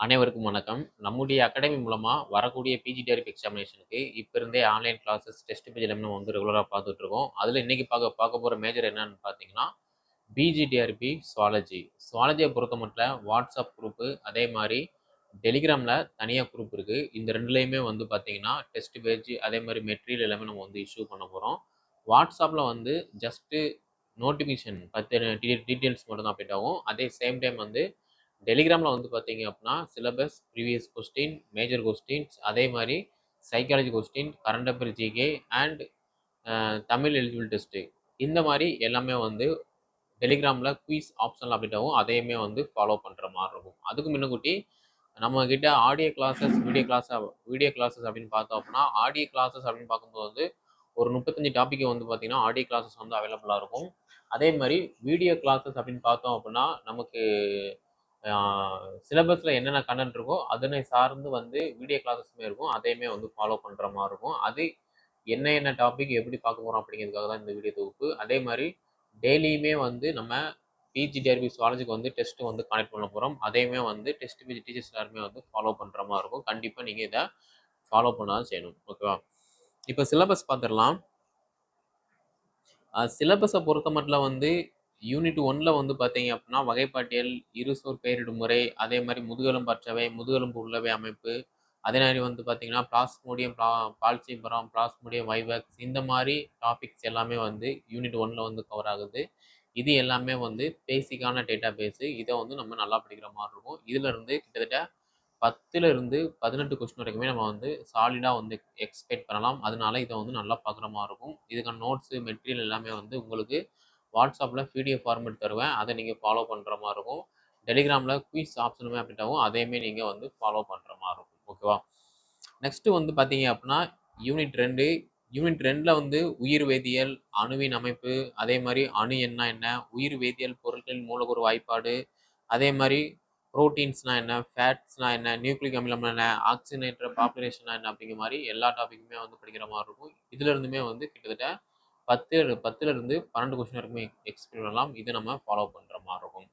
அனைவருக்கும் வணக்கம். நம்முடைய அகாடமி மூலமாக வரக்கூடிய பிஜி பிஜிடிஆர்பி எக்ஸாமினேஷனுக்கு இப்போ இருந்தே ஆன்லைன் கிளாஸஸ் டெஸ்ட் பேஜ் எல்லாமே நம்ம வந்து ரெகுலராக பார்த்துட்டு இருக்கோம் அதில் இன்னைக்கு பார்க்க பார்க்க போகிற மேஜர் என்னன்னு பார்த்தீங்கன்னா பிஜிடிஆர்பி சுவாலஜி சுவாலஜியை பொறுத்த மட்டும் வாட்ஸ்அப் குரூப்பு அதே மாதிரி டெலிகிராமில் தனியாக குரூப் இருக்குது இந்த ரெண்டுலேயுமே வந்து பார்த்தீங்கன்னா டெஸ்ட் பேஜ் அதே மாதிரி மெட்டீரியல் எல்லாமே நம்ம வந்து இஷ்யூ பண்ண போகிறோம் வாட்ஸ்அப்பில் வந்து ஜஸ்ட்டு நோட்டிஃபிகேஷன் பத்து டீட்டெயில்ஸ் மட்டும் தான் அப்டேட் ஆகும். அதே சேம் டைம் வந்து டெலிகிராமில் வந்து பார்த்தீங்க அப்படின்னா syllabus previous question major questions அதே மாதிரி psychology question current affair GK and Tamil eligible test இந்த மாதிரி எல்லாமே வந்து டெலிகிராமில் குயிஸ் ஆப்ஷன் அப்டேட் அதையுமே வந்து ஃபாலோ பண்ணுற மாதிரி இருக்கும். அதுக்கு முன்னக்கூட்டி நம்மக்கிட்ட audio classes video class video classes அப்படின்னு பார்த்தோம் அப்படின்னா ஆடியோ கிளாஸஸ் அப்படின்னு பார்க்கும்போது வந்து ஒரு முப்பத்தஞ்சு டாப்பிக்கு வந்து பார்த்திங்கன்னா ஆடியோ கிளாஸஸ் வந்து அவைலபிளாக இருக்கும். அதே மாதிரி வீடியோ கிளாஸஸ் அப்படின்னு பார்த்தோம் அப்படின்னா நமக்கு சிலபஸில் என்னென்ன கண்டென்ட் இருக்கோ அதனை சார்ந்து வந்து வீடியோ கிளாஸஸுமே இருக்கும். அதையுமே வந்து ஃபாலோ பண்ணுற மாதிரி இருக்கும். அது என்ன என்ன டாபிக் எப்படி பார்க்க போகிறோம் அப்படிங்கிறதுக்காக தான் இந்த வீடியோ தொகுப்பு. அதே மாதிரி டெய்லியுமே வந்து நம்ம பிஜிடிஆர்பி சுவாலஜிக்கு வந்து டெஸ்ட்டு வந்து கனெக்ட் பண்ண போகிறோம் அதையுமே வந்து டெஸ்ட் பிஜி டீச்சர்ஸ் எல்லாருமே வந்து ஃபாலோ பண்ணுற மாதிரி இருக்கும். கண்டிப்பாக நீங்கள் இதை ஃபாலோ பண்ணால் தான் செய்யணும் ஓகேவா இப்போ சிலபஸ் பார்த்துடலாம். சிலபஸை பொறுத்த மட்டும் வந்து யூனிட் ஒன்ல வந்து பார்த்தீங்க அப்படின்னா வகைப்பாட்டியல் இருசோர் பெயரிடும் முறை அதே மாதிரி முதுகெலும்பு அற்றவை முதுகெலும்பு உள்ளவை அமைப்பு. அதே மாதிரி வந்து பார்த்தீங்கன்னா பிளாஸ்மோடியம் பா பால்சிபரம் பிளாஸ்மோடியம் வைவக்ஸ் இந்த மாதிரி டாபிக்ஸ் எல்லாமே வந்து யூனிட் ஒன்ல வந்து கவர் ஆகுது. இது எல்லாமே வந்து பேசிக்கான டேட்டா பேஸு இதை வந்து நம்ம நல்லா படிக்கிற மாதிரி இருக்கும். இதுல இருந்து கிட்டத்தட்ட பத்துல இருந்து பதினெட்டு கொஸ்டின் வரைக்குமே நம்ம வந்து சாலிடாக வந்து எக்ஸ்பெக்ட் பண்ணலாம். அதனால இதை வந்து நல்லா பார்க்குற மாதிரி இருக்கும். இதுக்கான நோட்ஸு மெட்டீரியல் எல்லாமே வந்து உங்களுக்கு வாட்ஸ்அப்பில் பிடிஎஃப் ஃபார்மேட் தருவேன். அதை நீங்கள் ஃபாலோ பண்ணுற மாதிரி இருக்கும் டெலிகிராமில் குயிஸ் ஆப்ஷனுமே அப்டேட் அதையுமே நீங்கள் வந்து ஃபாலோ பண்ணுற மாதிரி இருக்கும் ஓகேவா நெக்ஸ்ட்டு வந்து பார்த்தீங்க அப்படின்னா யூனிட் ரெண்டு. யூனிட் ரெண்டில் வந்து உயிர் வேதியியல் அணுவின் அமைப்பு அதே மாதிரி அணு என்ன என்ன உயிர் வேதியியல் பொருட்களின் மூலக்கூறு வாய்ப்பாடு அதே மாதிரி ப்ரோட்டீன்ஸ்னா என்ன ஃபேட்ஸ்னா என்ன நியூக்ளிக் அமிலம்னா என்ன ஆக்சிஜனேற்ற பாப்புலேஷனா என்ன அப்படிங்கிற மாதிரி எல்லா டாப்பிக்குமே வந்து படிக்கிற மாதிரி இருக்கும் இதுலேருந்துமே வந்து கிட்டத்தட்ட பத்து பத்துல இருந்து பன்னெண்டு கொஸ்டின் வரைக்குமே எக்ஸ்பிளைன் பண்ணலாம். இதை நம்ம ஃபாலோ பண்ணுற மாதிரி இருக்கும்.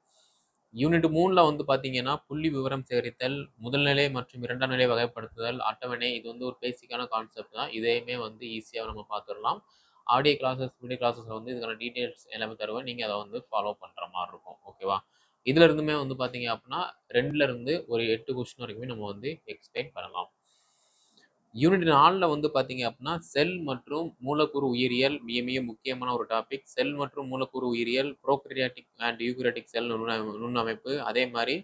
யூனிட் மூணில் வந்து பார்த்தீங்கன்னா புள்ளி விவரம் சேகரித்தல் முதல் நிலை மற்றும் இரண்டாம் நிலை வகைப்படுத்துதல் அட்டவணை இது வந்து ஒரு பேசிக்கான கான்செப்ட் தான். இதையுமே வந்து ஈஸியாக நம்ம பார்த்துடலாம் ஆடியோ கிளாஸஸ் வீடியோ கிளாஸஸில் வந்து இதுக்கான டீட்டெயில்ஸ் எல்லாமே தருவேன் நீங்கள் அதை வந்து ஃபாலோ பண்ணுற மாதிரி இருக்கும். ஓகேவா இதுல இருந்துமே வந்து பார்த்தீங்க அப்படின்னா ரெண்டுல இருந்து ஒரு எட்டு கொஸ்டின் வரைக்குமே நம்ம வந்து எக்ஸ்பிளைன் பண்ணலாம். யூனிட் நாலில் வந்து பார்த்தீங்க அப்படின்னா செல் மற்றும் மூலக்கூறு உயிரியல் மிக மிக முக்கியமான ஒரு டாபிக் செல் மற்றும் மூலக்கூறு உயிரியல் ப்ரோக்ரியாட்டிக் அண்ட் யூக்ரியாட்டிக் செல் நுண்ணமைப்பு. அதே மாதிரி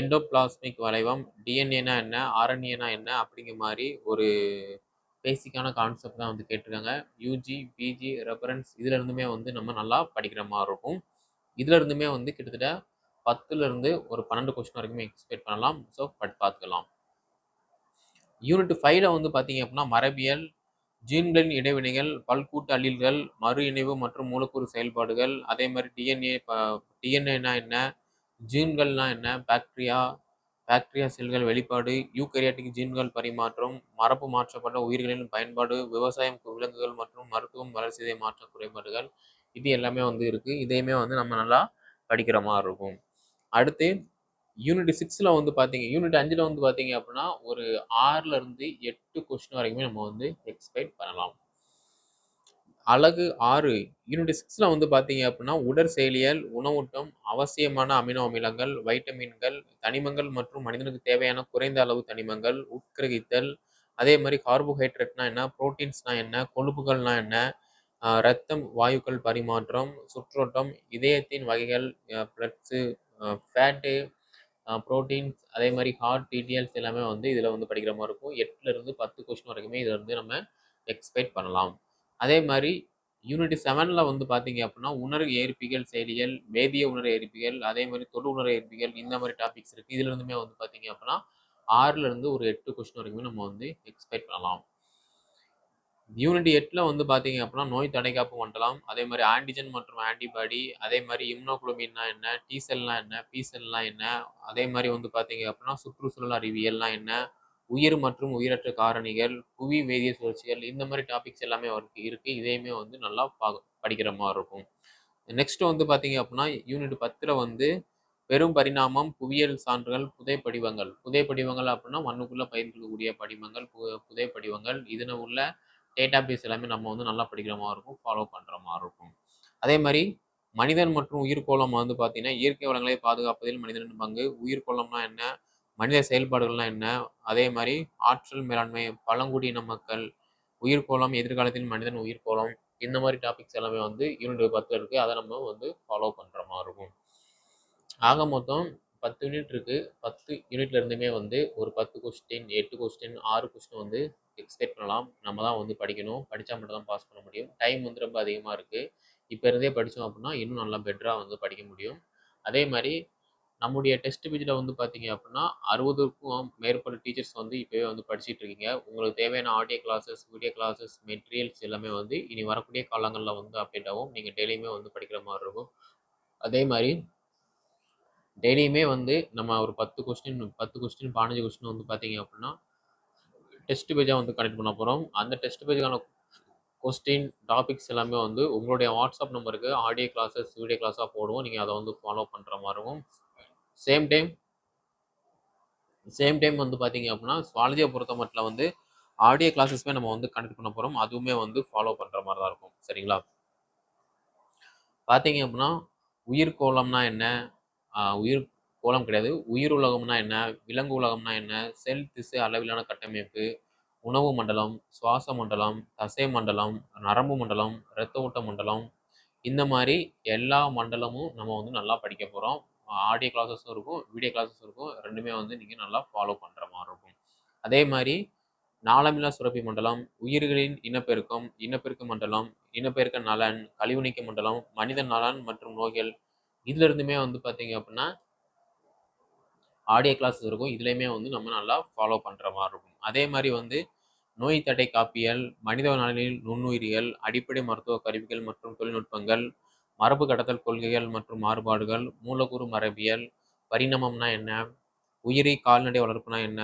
எண்டோபிளாஸ்மிக் வளைவம் டிஎன்ஏனா என்ன ஆர்என்ஏனா என்ன அப்படிங்கிற மாதிரி ஒரு பேசிக்கான கான்செப்ட் தான் வந்து கேட்டிருக்காங்க. யூஜி பிஜி ரெஃபரன்ஸ் இதுல இருந்துமே வந்து நம்ம நல்லா படிக்கிற மாதிரி இருக்கும். இதுல இருந்துமே வந்து கிட்டத்தட்ட பத்துலேருந்து ஒரு பன்னெண்டு கொஸ்டின் வரைக்குமே எக்ஸ்பெக்ட் பண்ணலாம். ஸோ பட் பார்த்துக்கலாம். யூனிட் ஃபைவ்ல வந்து பார்த்தீங்க அப்படின்னா மரபியல் ஜீன்களின் இடைவினைகள் பல்கூட்டு அள்ளில்கள் மறு இணைவு மற்றும் மூலக்கூறு செயல்பாடுகள் அதே மாதிரி டிஎன்ஏ டிஎன்ஏனா என்ன ஜீன்கள்னா என்ன பாக்டீரியா பாக்டீரியா செல்கள் வெளிப்பாடு யூகரியாட்டிக் ஜீன்கள் பரிமாற்றம் மரபு மாற்றப்பட்ட உயிர்களின் பயன்பாடு விவசாயம் விலங்குகள் மற்றும் மருத்துவம் வளர்ச்சிதை மாற்ற குறைபாடுகள் இது எல்லாமே வந்து இருக்குது இதையுமே வந்து நம்ம நல்லா படிக்கிற மாதிரி இருக்கும். அடுத்து யூனிட் சிக்ஸில் வந்து பார்த்தீங்க யூனிட் அஞ்சில் வந்து பார்த்தீங்க அப்படின்னா ஒரு ஆறுலேருந்து எட்டு கொஸ்டின் வரைக்குமே நம்ம வந்து எக்ஸ்பெக்ட் பண்ணலாம். அழகு ஆறு யூனிட் சிக்ஸில் வந்து பார்த்தீங்க அப்படின்னா உடற் செயலியல் உணவூட்டம் அவசியமான அமினோ அமிலங்கள் வைட்டமின்கள் தனிமங்கள் மற்றும் மனிதனுக்கு தேவையான குறைந்த அளவு தனிமங்கள் உட்கிரகித்தல் அதே மாதிரி கார்போஹைட்ரேட்னா என்ன புரோட்டீன்ஸ்னா என்ன கொழுப்புகள்னா என்ன ரத்தம் வாயுக்கள் பரிமாற்றம் சுற்றோட்டம் இதயத்தின் வகைகள் பிளட்ஸு ஃபேட்டு ப்ரோட்டீன்ஸ் அதே மாதிரி ஹார்ட் டீட்டெயில்ஸ் எல்லாமே வந்து இதில் வந்து படிக்கிற மாதிரி இருக்கும். எட்டுலேருந்து பத்து கொஸ்டின் வரைக்குமே இதில் வந்து நம்ம எக்ஸ்பெக்ட் பண்ணலாம். அதே மாதிரி யூனிட் செவனில் வந்து பார்த்தீங்க அப்படின்னா உணர்வு ஏற்பிகள் செயலிகள் வேதிய உணர்வு ஏற்பிகள் அதே மாதிரி தொடு உணர்வு ஏற்பிகள் இந்த மாதிரி டாபிக்ஸ் இருக்குது இதுலேருந்துமே வந்து பார்த்தீங்க அப்படின்னா ஆறுலேருந்து ஒரு எட்டு கொஸ்டின் வரைக்குமே நம்ம வந்து எக்ஸ்பெக்ட் பண்ணலாம். யூனிட் எட்டில் வந்து பார்த்தீங்க அப்படின்னா நோய் தடைக்காப்பு மண்டலம் அதே மாதிரி ஆன்டிஜன் மற்றும் ஆன்டிபாடி அதே மாதிரி இம்னோகுளோமின்னா என்ன டி செல்லாம் என்ன பி செல்லாம் என்ன அதே மாதிரி வந்து பார்த்தீங்க அப்படின்னா சுற்றுச்சூழல் அறிவியல்லாம் என்ன உயிர் மற்றும் உயிரற்ற காரணிகள் புவி வேதிய சுழற்சிகள் இந்த மாதிரி டாபிக்ஸ் எல்லாமே அவருக்கு இருக்குது இதையுமே வந்து நல்லா பா படிக்கிற மாதிரி இருக்கும். நெக்ஸ்ட் வந்து பார்த்தீங்க அப்படின்னா யூனிட் பத்தில் வந்து பெரும் பரிணாமம் புவியியல் சான்றுகள் புதை படிவங்கள். புதை படிவங்கள் அப்படின்னா மண்ணுக்குள்ளே பயிர்க்கக்கூடிய படிவங்கள் பு- புதை படிவங்கள் இதில் உள்ள டேட்டா பேஸ் எல்லாமே நம்ம வந்து நல்லா படிக்கிற மாதிரி இருக்கும் ஃபாலோ பண்ணுற மாதிரி இருக்கும். அதே மாதிரி மனிதன் மற்றும் உயிர்கோளம் வந்து பார்த்தீங்கன்னா இயற்கை வளங்களை பாதுகாப்பதில் மனிதனின் பங்கு உயிர்கோளம்னா என்ன மனித செயல்பாடுகள்லாம் என்ன அதே மாதிரி ஆற்றல் மேலாண்மை பழங்குடியின மக்கள் உயிர்கோளம் எதிர்காலத்தில் மனிதன் உயிர்கோளம் இந்த மாதிரி டாபிக்ஸ் எல்லாமே வந்து யூனிட் பத்தில் இருக்குது அதை நம்ம வந்து ஃபாலோ பண்ணுற மாதிரி இருக்கும். ஆக மொத்தம் பத்து யூனிட் இருக்குது பத்து யூனிட்ல இருந்துமே வந்து ஒரு பத்து கொஸ்டின் எட்டு கொஸ்டின் ஆறு கொஸ்டின் வந்து எக்ஸ்பெக்ட் பண்ணலாம். நம்ம தான் வந்து படிக்கணும். படித்தா மட்டும் தான் பாஸ் பண்ண முடியும். டைம் வந்து ரொம்ப அதிகமாக இருக்குது இப்போ இருந்தே படித்தோம் அப்படின்னா இன்னும் நல்லா பெட்டராக வந்து படிக்க முடியும். அதே மாதிரி நம்முடைய டெஸ்ட் பேஜில் வந்து பார்த்தீங்க அப்படின்னா அறுபதுக்கும் மேற்பட்ட டீச்சர்ஸ் வந்து இப்போவே வந்து படிச்சிட்டு இருக்கீங்க. உங்களுக்கு தேவையான audio classes video classes materials எல்லாமே வந்து இனி வரக்கூடிய காலங்களில் வந்து அப்டேட் ஆகும். நீங்கள் டெய்லியுமே வந்து படிக்கிற மாதிரி இருக்கும். அதே மாதிரி டெய்லியுமே வந்து நம்ம ஒரு பத்து கொஸ்டின் பத்து கொஸ்டின் பதினஞ்சு கொஸ்டின் வந்து பார்த்தீங்க அப்படின்னா டெஸ்ட் பேஜாக வந்து கனெக்ட் பண்ண போகிறோம் அந்த டெஸ்ட் பேஜுக்கான கொஸ்டின் டாபிக்ஸ் எல்லாமே வந்து உங்களுடைய வாட்ஸ்அப் நம்பருக்கு ஆடியோ கிளாஸஸ் வீடியோ கிளாஸாக போடுவோம். நீங்கள் அதை வந்து ஃபாலோ பண்ணுற மாதிரி இருக்கும் சேம் டைம் சேம் டைம் வந்து பார்த்தீங்க அப்படின்னா சுவாலஜியை பொறுத்த மட்டும் வந்து ஆடியோ கிளாஸஸ்மே நம்ம வந்து கனெக்ட் பண்ண போகிறோம் அதுவுமே வந்து ஃபாலோ பண்ணுற மாதிரி தான் இருக்கும். சரிங்களா? பார்த்தீங்க அப்படின்னா உயிர்கோளம்னா என்ன? உயிர் கோலம் கிடையாது. உயிர் உலகம்னா என்ன? விலங்கு உலகம்னா என்ன? செல் திசு அளவிலான கட்டமைப்பு உணவு மண்டலம் சுவாச மண்டலம் தசை மண்டலம் நரம்பு மண்டலம் இரத்த ஓட்ட மண்டலம். இந்த மாதிரி எல்லா மண்டலமும் நம்ம வந்து நல்லா படிக்க போகிறோம் ஆடியோ கிளாஸஸும் இருக்கும் வீடியோ கிளாஸஸும் இருக்கும். ரெண்டுமே வந்து நீங்கள் நல்லா ஃபாலோ பண்ணுற மாதிரி இருக்கும். அதே மாதிரி நாளமில்லா சுரப்பி மண்டலம் உயிர்களின் இனப்பெருக்கம் இனப்பெருக்க மண்டலம் இனப்பெருக்க நலன் கழிவுநீக்க மண்டலம் மனித நலன் மற்றும் நோய்கள். இதுல இருந்துமே வந்து பார்த்தீங்க அப்படின்னா ஆடியோ கிளாஸ் இருக்கும். இதுலேயுமே வந்து நம்ம நல்லா ஃபாலோ பண்ணுற மாதிரி இருக்கும். அதே மாதிரி வந்து நோய் தடை காப்பியல் மனித நலனில் நுண்ணுயிரியல் அடிப்படை மருத்துவ கருவிகள் மற்றும் தொழில்நுட்பங்கள் மரபு கடத்தல் கொள்கைகள் மற்றும் மாறுபாடுகள் மூலக்கூறு மரபியல் பரிணாமம்னா என்ன உயிரி கால்நடை வளர்ப்புனா என்ன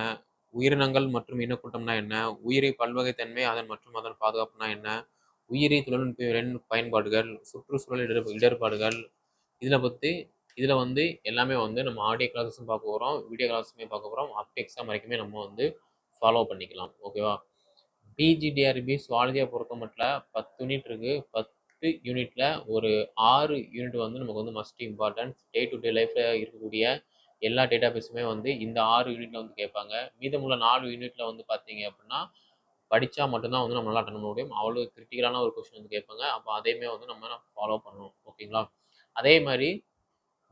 உயிரினங்கள் மற்றும் இனக்கூட்டம்னா என்ன உயிரி பல்வகைத்தன்மை அதன் மற்றும் அதன் பாதுகாப்புனா என்ன உயிரி தொழில்நுட்ப பயன்பாடுகள் சுற்றுச்சூழல் இடர் இடர்பாடுகள் இதில் பற்றி இதில் வந்து எல்லாமே வந்து நம்ம ஆடியோ கிளாஸஸும் பார்க்க போகிறோம் வீடியோ கிளாஸுமே பார்க்க போகிறோம் அப் எக்ஸாம் வரைக்குமே நம்ம வந்து ஃபாலோ பண்ணிக்கலாம். ஓகேவா பிஜிடிஆர்பி சுவாலஜியை பொறுத்த மட்டும் பத்து யூனிட் இருக்குது பத்து யூனிட்டில் ஒரு ஆறு யூனிட் வந்து நமக்கு வந்து must importance day to day லைஃப்பில் இருக்கக்கூடிய எல்லா டேட்டா பேஸுமே வந்து இந்த ஆறு யூனிட்ல வந்து கேட்பாங்க. மீதமுள்ள நாலு யூனிட்ல வந்து பார்த்தீங்க அப்படின்னா படித்தா மட்டும்தான் வந்து நம்ம நல்லா அட்டன் பண்ண முடியும். அவ்வளோ கிரிட்டிக்கலான ஒரு கொஸ்டின் வந்து கேட்பாங்க. அப்போ அதையுமே வந்து நம்ம ஃபாலோ பண்ணணும். ஓகேங்களா அதே மாதிரி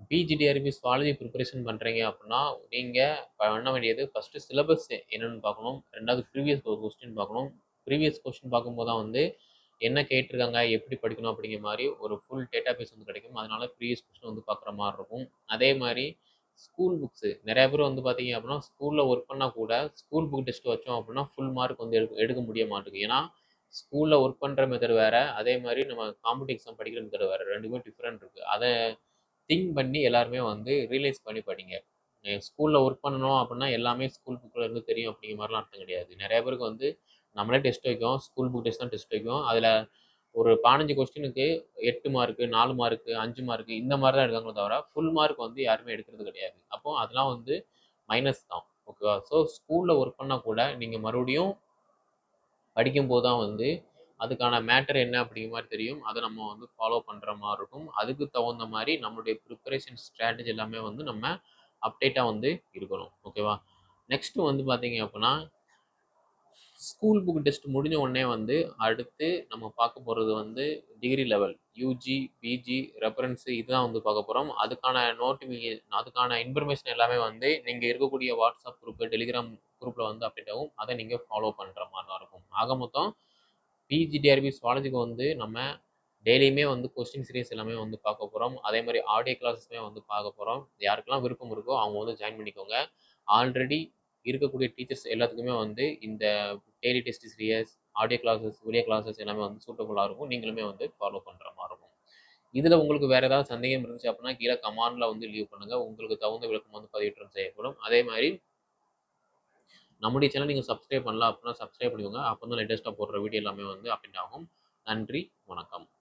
பிஜிடிஆர்பி சுவாலஜி ப்ரிப்பரேஷன் பண்ணுறீங்க அப்படின்னா நீங்கள் பண்ண வேண்டியது ஃபஸ்ட்டு சிலபஸ் என்னென்னு பார்க்கணும். ரெண்டாவது ப்ரீவியஸ் கொஸ்டின் பார்க்கணும். ப்ரீவியஸ் கொஸ்டின் பார்க்கும்போது தான் வந்து என்ன கேட்டிருக்காங்க எப்படி படிக்கணும் அப்படிங்கிற மாதிரி ஒரு ஃபுல் டேட்டா பேஸ் வந்து கிடைக்கும். அதனால ப்ரீவியஸ் கொஸ்டின் வந்து பார்க்குற மாதிரி இருக்கும். அதே மாதிரி ஸ்கூல் புக்ஸு நிறைய பேர் வந்து பார்த்தீங்க அப்படின்னா ஸ்கூலில் ஒர்க் பண்ணால் கூட ஸ்கூல் புக் டெஸ்ட் வச்சோம் அப்படின்னா ஃபுல் மார்க் வந்து எடுக்க எடுக்க முடிய மாட்டேங்குது. ஏன்னா ஸ்கூலில் ஒர்க் பண்ணுற மெத்தட் வேறு அதே மாதிரி நம்ம காம்படிட்டிவ் எக்ஸாம் படிக்கிற மெத்தட் வேறு ரெண்டுமே டிஃப்ரெண்ட் இருக்குது அதை திங்க் பண்ணி எல்லாருமே வந்து ரியலைஸ் பண்ணி படிங்க. ஸ்கூலில் ஒர்க் பண்ணணும் அப்படின்னா எல்லாமே ஸ்கூல் புக்கில் இருந்து தெரியும் அப்படிங்கிற மாதிரிலாம் அர்த்தம் கிடையாது. நிறைய பேருக்கு வந்து நம்மளே டெஸ்ட் வைக்கும் ஸ்கூல் புக் டெஸ்ட் தான் டெஸ்ட் வைக்கும். அதில் ஒரு பதினஞ்சு கொஸ்டினுக்கு எட்டு மார்க்கு நாலு மார்க்கு அஞ்சு மார்க்கு இந்த மாதிரி தான் எடுக்காங்களே தவிர ஃபுல் மார்க் வந்து யாருமே எடுக்கிறது கிடையாது. அப்போ அதெல்லாம் வந்து மைனஸ் தான். ஓகேவா ஸோ ஸ்கூலில் ஒர்க் பண்ணால் கூட நீங்கள் மறுபடியும் படிக்கும்போது தான் வந்து அதுக்கான மேட்டர் என்ன அப்படிங்கிற மாதிரி தெரியும். அதை நம்ம வந்து ஃபாலோ பண்ணுற மாதிரி இருக்கும். அதுக்கு தகுந்த மாதிரி நம்மளுடைய ப்ரிப்பரேஷன் ஸ்ட்ராட்டஜி எல்லாமே வந்து நம்ம அப்டேட்டாக வந்து இருக்கணும். ஓகேவா நெக்ஸ்ட்டு வந்து பார்த்தீங்க அப்படின்னா ஸ்கூல் புக் டெஸ்ட் முடிஞ்ச உடனே வந்து அடுத்து நம்ம பார்க்க போகிறது வந்து degree level UG PG reference இதுதான் வந்து பார்க்க போகிறோம் அதுக்கான நோட்டிஃபிகேஷன் அதுக்கான இன்ஃபர்மேஷன் எல்லாமே வந்து நீங்கள் இருக்கக்கூடிய வாட்ஸ்அப் குரூப்பு டெலிகிராம் குரூப்பில் வந்து அப்டேட் ஆகும். அதை நீங்கள் ஃபாலோ பண்ணுற மாதிரி தான் இருக்கும். ஆக மொத்தம் பிஜிடிஆர்பி சுவாலஜிக்கு வந்து நம்ம டெய்லியுமே வந்து கொஸ்டின் சீரியஸ் எல்லாமே வந்து பார்க்க போகிறோம் அதே மாதிரி ஆடியோ கிளாஸஸ்மே வந்து பார்க்க போகிறோம் யாருக்கெல்லாம் விருப்பம் இருக்கோ அவங்க வந்து ஜாயின் பண்ணிக்கோங்க. ஆல்ரெடி இருக்கக்கூடிய டீச்சர்ஸ் எல்லாத்துக்குமே வந்து இந்த daily test series audio classes video classes எல்லாமே வந்து சூட்டபுளாக இருக்கும். நீங்களுமே வந்து ஃபாலோ பண்ணுற மாதிரி இருக்கும். இதில் உங்களுக்கு வேறு ஏதாவது சந்தேகம் இருந்துச்சு அப்படின்னா கீழே கமாண்டில் வந்து லீவ் பண்ணுங்கள் உங்களுக்கு தகுந்த விளக்கம் வந்து பதிவேற்றம் செய்யப்படும். அதே மாதிரி நம்முடைய சேனல் நீங்கள் சப்ஸ்கிரைப் பண்ணலாம் அப்படின்னா சப்ஸ்கிரைப் பண்ணிக்கோங்க. அப்போ தான் லேட்டஸ்ட்டாக போடுற வீடியோ எல்லாமே வந்து அப்டேட் ஆகும். நன்றி வணக்கம்.